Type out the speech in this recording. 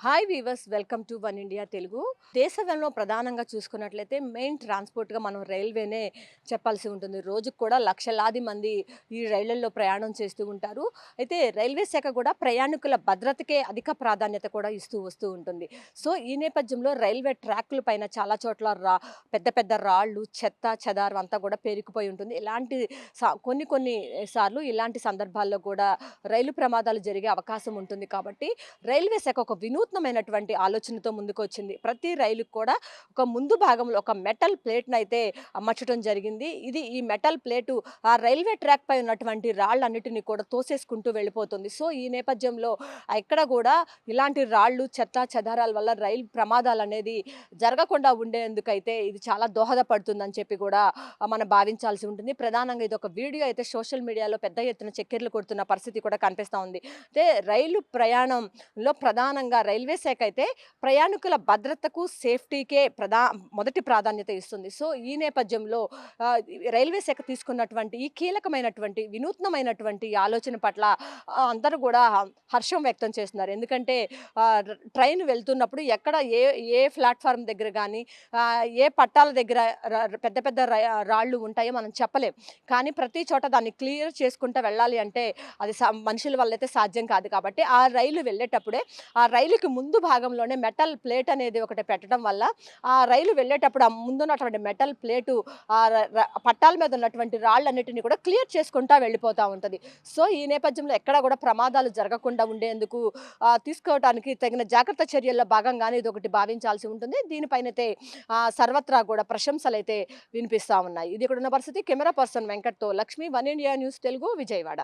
Hi viewers welcome to one India Telugu దేశంలో ప్రధానంగా చూసుకున్నట్లయితే మెయిన్ ట్రాన్స్పోర్ట్గా మనం రైల్వేనే చెప్పాల్సి ఉంటుంది. రోజుకు కూడా లక్షలాది మంది ఈ రైళ్ళలో ప్రయాణం చేస్తూ ఉంటారు. అయితే రైల్వే శాఖ కూడా ప్రయాణికుల భద్రతకే అధిక ప్రాధాన్యత కూడా ఇస్తూ వస్తూ ఉంటుంది. సో ఈ నేపథ్యంలో రైల్వే ట్రాక్ల పైన చాలా చోట్ల రా పెద్ద పెద్ద రాళ్ళు చెత్త చెదారం అంతా కూడా పేరుకుపోయి ఉంటుంది. ఇలాంటి సా- కొన్ని కొన్ని సార్లు ఇలాంటి సందర్భాల్లో కూడా రైలు ప్రమాదాలు జరిగే అవకాశం ఉంటుంది కాబట్టి రైల్వే శాఖ ఒక నూతనమైనటువంటి ఆలోచనతో ముందుకు వచ్చింది ప్రతి రైలుకు కూడా ఒక ముందు భాగంలో ఒక మెటల్ ప్లేట్ను అయితే అమర్చడం జరిగింది. ఇది ఈ మెటల్ ప్లేటు ఆ రైల్వే ట్రాక్ పై ఉన్నటువంటి రాళ్ళన్నిటిని కూడా తోసేసుకుంటూ వెళ్ళిపోతుంది. సో ఈ నేపథ్యంలో ఎక్కడ కూడా ఇలాంటి రాళ్ళు చెత్త చెదారాల వల్ల రైలు ప్రమాదాలు అనేది జరగకుండా ఉండేందుకైతే ఇది చాలా దోహదపడుతుందని చెప్పి కూడా మనం భావించాల్సి ఉంటుంది. ప్రధానంగా ఇది ఒక వీడియో అయితే సోషల్ మీడియాలో పెద్ద ఎత్తున చక్కెర్లు కొడుతున్న పరిస్థితి కూడా కనిపిస్తూ ఉంది. అయితే రైలు ప్రయాణంలో ప్రధానంగా రైల్వే శాఖ అయితే ప్రయాణికుల భద్రతకు సేఫ్టీకే ప్రధా మొదటి ప్రాధాన్యత ఇస్తుంది. సో ఈ నేపథ్యంలో రైల్వే శాఖ తీసుకున్నటువంటి ఈ కీలకమైనటువంటి వినూత్నమైనటువంటి ఆలోచన పట్ల అందరూ కూడా హర్షం వ్యక్తం చేస్తున్నారు. ఎందుకంటే ట్రైన్ వెళ్తున్నప్పుడు ఎక్కడ ఏ ఏ ప్లాట్ఫామ్ దగ్గర కానీ ఏ పట్టాల దగ్గర పెద్ద పెద్ద రాళ్ళు ఉంటాయో మనం చెప్పలేం. కానీ ప్రతి చోట దాన్ని క్లియర్ చేసుకుంటూ వెళ్ళాలి అంటే అది సా- మనుషుల వల్ల అయితే సాధ్యం కాదు కాబట్టి ఆ రైలు వెళ్ళేటప్పుడే ఆ రైలుకి ముందు భాగంలోనే మెటల్ ప్లేట్ అనేది ఒకటి పెట్టడం వల్ల ఆ రైలు వెళ్ళేటప్పుడు ఆ ముందున్నటువంటి మెటల్ ప్లేటు ఆ పట్టాల మీద ఉన్నటువంటి రాళ్ళన్నిటిని కూడా క్లియర్ చేసుకుంటా వెళ్ళిపోతూ ఉంటుంది. సో ఈ నేపథ్యంలో ఎక్కడ కూడా ప్రమాదాలు జరగకుండా ఉండేందుకు తీసుకోవడానికి తగిన జాగ్రత్త చర్యల్లో భాగంగానే ఇది ఒకటి భావించాల్సి ఉంటుంది. దీనిపైనైతే సర్వత్రా కూడా ప్రశంసలు అయితే వినిపిస్తూ ఉన్నాయి. ఇది ఇక్కడ ఉన్న పరిస్థితి. Camera person వెంకట్తో Lakshmi one India news Telugu Vijayawada.